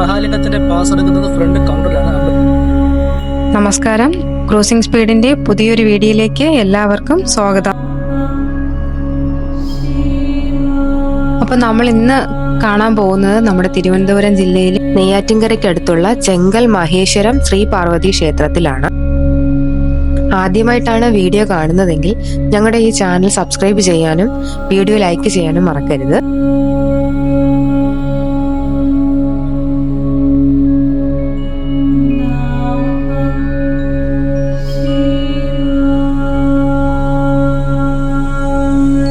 മഹാലിംഗത്തിന്റെ pass എടുക്കുന്നത് front കൗണ്ടറിലാണ് നമസ്കാരം. Cruising സ്പീഡിന്റെ പുതിയൊരു വീഡിയോയിലേക്ക് എല്ലാവർക്കും സ്വാഗതം. അപ്പൊ നമ്മൾ ഇന്ന് കാണാൻ പോകുന്നത് നമ്മുടെ തിരുവനന്തപുരം ജില്ലയിലെ നെയ്യാറ്റിൻകരയ്ക്കടുത്തുള്ള ചെങ്കൽ മഹേശ്വരം ശ്രീ പാർവതി ക്ഷേത്രത്തിലാണ്. ആദ്യമായിട്ടാണ് വീഡിയോ കാണുന്നതെങ്കിൽ ഞങ്ങളുടെ ഈ ചാനൽ സബ്സ്ക്രൈബ് ചെയ്യാനും വീഡിയോ ലൈക്ക് ചെയ്യാനും മറക്കരുത്.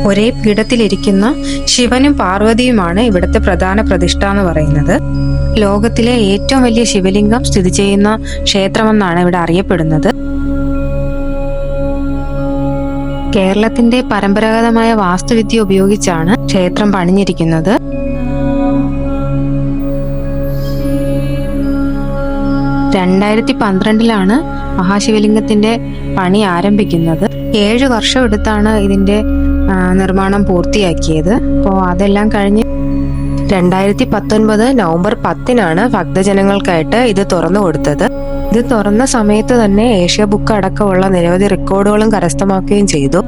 ഒരേ പീഠത്തിലിരിക്കുന്ന ശിവനും പാർവതിയുമാണ് ഇവിടുത്തെ പ്രധാന പ്രതിഷ്ഠ എന്ന് പറയുന്നത്. ലോകത്തിലെ ഏറ്റവും വലിയ ശിവലിംഗം സ്ഥിതി ചെയ്യുന്ന ക്ഷേത്രമെന്നാണ് ഇവിടെ അറിയപ്പെടുന്നത്. കേരളത്തിന്റെ പരമ്പരാഗതമായ വാസ്തുവിദ്യ ഉപയോഗിച്ചാണ് ക്ഷേത്രം പണിഞ്ഞിരിക്കുന്നത്. രണ്ടായിരത്തി പന്ത്രണ്ടിലാണ് മഹാശിവലിംഗത്തിന്റെ പണി ആരംഭിക്കുന്നത്. ഏഴ് വർഷം എടുത്താണ് ഇതിന്റെ നിർമ്മാണം പൂർത്തിയാക്കിയത്. അപ്പോൾ അതെല്ലാം കഴിഞ്ഞ് രണ്ടായിരത്തി പത്തൊൻപത് നവംബർ പത്തിനാണ് ഭക്തജനങ്ങൾക്കായിട്ട് ഇത് തുറന്നു കൊടുത്തത്. ഇത് തുറന്ന സമയത്ത് തന്നെ ഏഷ്യ ബുക്ക് അടക്കമുള്ള നിരവധി റെക്കോർഡുകളും കരസ്ഥമാക്കുകയും ചെയ്തു.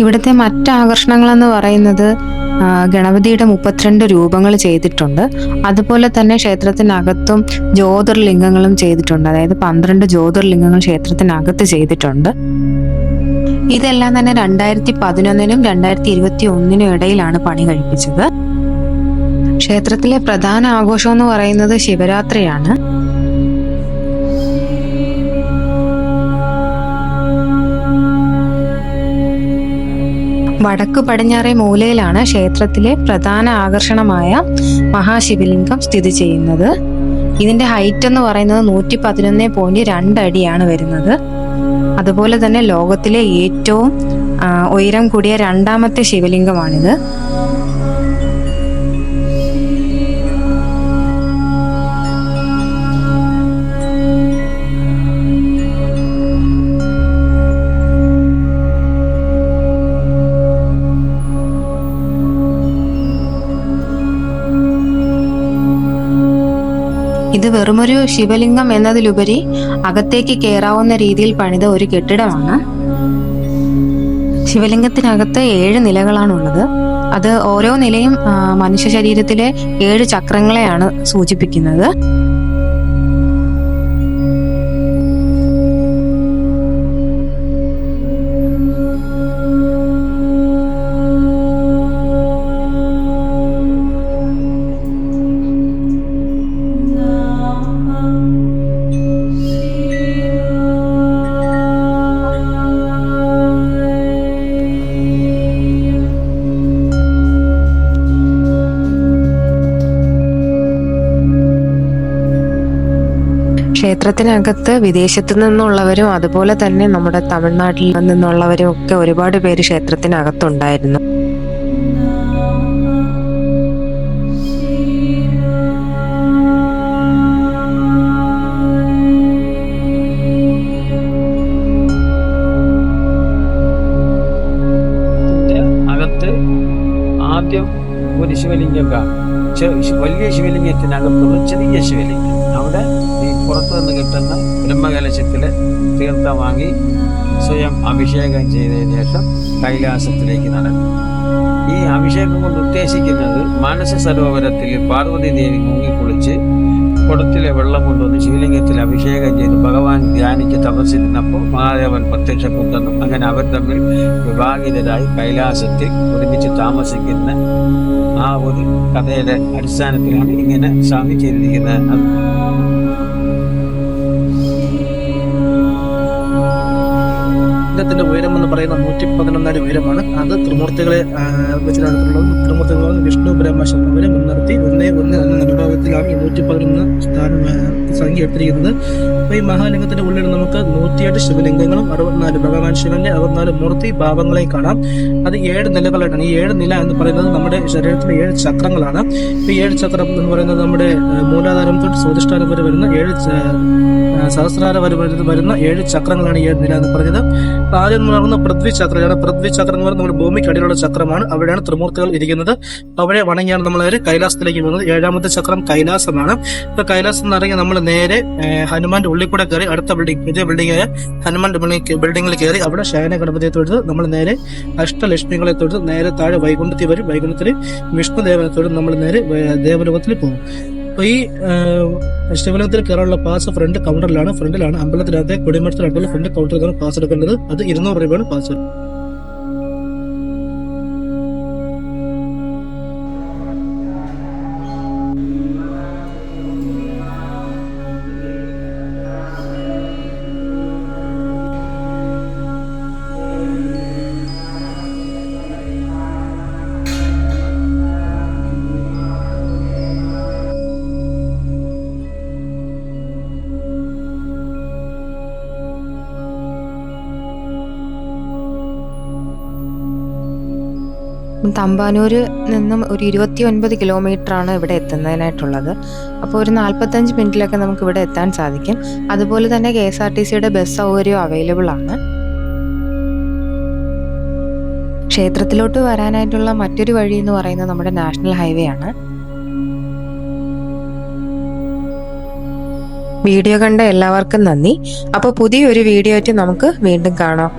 ഇവിടുത്തെ മറ്റ് ആകർഷണങ്ങളെന്ന് പറയുന്നത് ആ, ഗണപതിയുടെ മുപ്പത്തിരണ്ട് രൂപങ്ങൾ ചെയ്തിട്ടുണ്ട്. അതുപോലെ തന്നെ ക്ഷേത്രത്തിനകത്തും ജ്യോതിർലിംഗങ്ങളും ചെയ്തിട്ടുണ്ട്. അതായത് പന്ത്രണ്ട് ജ്യോതിർലിംഗങ്ങൾ ക്ഷേത്രത്തിനകത്ത് ചെയ്തിട്ടുണ്ട്. ഇതെല്ലാം തന്നെ രണ്ടായിരത്തി പതിനൊന്നിനും രണ്ടായിരത്തി ഇരുപത്തി ഒന്നിനും ഇടയിലാണ് പണി കഴിപ്പിച്ചത്. ക്ഷേത്രത്തിലെ പ്രധാന ആഘോഷം എന്ന് പറയുന്നത് ശിവരാത്രിയാണ്. വടക്ക് പടിഞ്ഞാറേ മൂലയിലാണ് ക്ഷേത്രത്തിലെ പ്രധാന ആകർഷണമായ മഹാശിവലിംഗം സ്ഥിതി ചെയ്യുന്നത്. ഇതിന്റെ ഹൈറ്റ് എന്ന് പറയുന്നത് നൂറ്റി പതിനൊന്ന് പോയിന്റ് രണ്ടടിയാണ് വരുന്നത്. അതുപോലെ തന്നെ ലോകത്തിലെ ഏറ്റവും ഉയരം കൂടിയ രണ്ടാമത്തെ ശിവലിംഗമാണിത്. ഇത് വെറുമൊരു ശിവലിംഗം എന്നതിലുപരി അകത്തേക്ക് കയറാവുന്ന രീതിയിൽ പണിത ഒരു കെട്ടിടമാണ്. ശിവലിംഗത്തിനകത്ത് ഏഴ് നിലകളാണുള്ളത്. അത് ഓരോ നിലയും മനുഷ്യ ശരീരത്തിലെ ഏഴ് ചക്രങ്ങളെയാണ് സൂചിപ്പിക്കുന്നത്. ക്ഷേത്രത്തിനകത്ത് വിദേശത്തു നിന്നുള്ളവരും അതുപോലെ തന്നെ നമ്മുടെ തമിഴ്നാട്ടിൽ നിന്നുള്ളവരും ഒക്കെ ഒരുപാട് പേര് ക്ഷേത്രത്തിനകത്തുണ്ടായിരുന്നു. ആദ്യം ഒരു ശിവലിംഗം കാണും. വലിയ ശിവലിംഗത്തിനകത്തുള്ള ചെറിയ ശിവലിംഗം. അവിടെ പുറത്തു നിന്ന് കിട്ടുന്ന ബ്രഹ്മകലശത്തിലെ തീർത്ഥം വാങ്ങി സ്വയം അഭിഷേകം ചെയ്തതിന് ശേഷം കൈലാസത്തിലേക്ക് നടക്കും ഈ അഭിഷേകം കൊണ്ട് ഉദ്ദേശിക്കുന്നത് മാനസ സരോവരത്തിൽ പാർവതി ദേവി മുങ്ങിക്കുളിച്ച് കുടത്തിലെ വെള്ളം കൊണ്ടുവന്ന് ശിവലിംഗത്തിൽ അഭിഷേകം ചെയ്ത് ഭഗവാൻ ധ്യാനിച്ച് തപസ്സിരുന്നപ്പോൾ മഹാദേവൻ പ്രത്യക്ഷപ്പെട്ടെന്നും അങ്ങനെ അവർ തമ്മിൽ വിവാഹിതരായി കൈലാസത്തിൽ ഒരുമിച്ച് താമസിക്കുന്ന ആ ഒരു കഥയുടെ അടിസ്ഥാനത്തിലാണ് ഇങ്ങനെ സ്വാമി ചെയ്തിരിക്കുന്നത്. അത് ലിംഗത്തിന്റെ ഉയരം എന്ന് പറയുന്ന നൂറ്റി പതിനൊന്നടി ഉയരമാണ്. അത് ത്രിമൂർത്തികളെ വെച്ച് ത്രിമൂർത്തികൾ വിഷ്ണു ബ്രഹ്മശിവ അവരെ മുൻനിർത്തി ഒന്നേ ഒന്ന് എന്ന നിർഭാവത്തിലാണ് ഈ നൂറ്റി പതിനൊന്ന് സ്ഥാനം എടുത്തിരിക്കുന്നത് അപ്പൊ ഈ മഹാലിംഗത്തിന്റെ ഉള്ളിൽ നമുക്ക് നൂറ്റിയെട്ട് ശിവലിംഗങ്ങളും അറുപത്തിനാല് ഭഗവാൻ ശിവന്റെ അറുപത്തിനാല് മൂർത്തി ഭാവങ്ങളെയും കാണാം. അത് ഏഴ് നിലകളായിട്ടാണ്. ഈ ഏഴ് നില എന്ന് പറയുന്നത് നമ്മുടെ ശരീരത്തിലെ ഏഴ് ചക്രങ്ങളാണ്. ഈ ഏഴ് ചക്രം എന്ന് പറയുന്നത് നമ്മുടെ മൂലാധാരം തൊട്ട് സ്വാധിഷ്ഠാനം വരെ വരുന്ന ഏഴ് സഹസ്രാര വരെ വരുന്ന ഏഴ് ചക്രങ്ങളാണ് ഏഴ് നില എന്ന് പറയുന്നത്. ആദ്യം എന്ന് പറയുന്നത് പൃഥ്വി ചക്രയാണ് പൃഥ്വി ചക്രം എന്ന് പറയുന്നത് നമ്മുടെ ഭൂമിക്ക് അടിയിലുള്ള ചക്രമാണ്. അവിടെയാണ് ത്രിമൂർത്തികൾ ഇരിക്കുന്നത്. അവിടെ വണങ്ങിയാണ് നമ്മൾ കൈലാസത്തിലേക്ക് പോകുന്നത്. ഏഴാമത്തെ ചക്രം കൈലാസമാണ്. ഇപ്പൊ കൈലാസം എന്ന് പറഞ്ഞാൽ നമ്മൾ നേരെ ഏഹ്, ഹനുമാന്റെ ഉള്ളിൽ കൂടെ കയറി അടുത്ത ബിൽഡിംഗ് ഇതേ ആയ ഹനുമാന്റെ ബിൽഡിംഗ് ബിൽഡിംഗിൽ കയറി അവിടെ ശയന ഗണപതിയെ തൊഴുത് നമ്മൾ നേരെ അഷ്ടലക്ഷ്മികളെ തൊഴുത് നേരെ താഴെ വൈകുണ്ഠത്തിൽ വരും. വൈകുണ്ഠത്തിൽ വിഷ്ണുദേവനെ തൊഴുത് നമ്മൾ നേരെ ദേവലോകത്തിൽ പോകും. അപ്പൊ ഈ ഏഹ്, ശിവലിംഗത്തിൽ കയറാനുള്ള പാസ് ഫ്രണ്ട് കൗണ്ടറിലാണ് ഫ്രണ്ടിലാണ് അമ്പലത്തിനകത്തെ കൊടിമരത്തിനടുത്തുള്ള ഫ്രണ്ട് കൗണ്ടറിലാണ് പാസ് എടുക്കേണ്ടത്. അത് ഇരുന്നൂറ് രൂപയാണ് പാസ് തമ്പാനൂര് നിന്നും ഒരു ഇരുപത്തി ഒൻപത് കിലോമീറ്റർ ആണ് ഇവിടെ എത്തുന്നതിനായിട്ടുള്ളത്. അപ്പോൾ ഒരു നാൽപ്പത്തഞ്ച് മിനിറ്റിലൊക്കെ നമുക്ക് ഇവിടെ എത്താൻ സാധിക്കും. അതുപോലെ തന്നെ കെ എസ് ആർ ടി സിയുടെ ബസ് സൗകര്യം അവൈലബിൾ ആണ്. ക്ഷേത്രത്തിലോട്ട് വരാനായിട്ടുള്ള മറ്റൊരു വഴി എന്ന് പറയുന്നത് നമ്മുടെ നാഷണൽ ഹൈവേ ആണ്. വീഡിയോ കണ്ട എല്ലാവർക്കും നന്ദി. അപ്പോൾ പുതിയൊരു വീഡിയോ ആയിട്ട് നമുക്ക് വീണ്ടും കാണാം.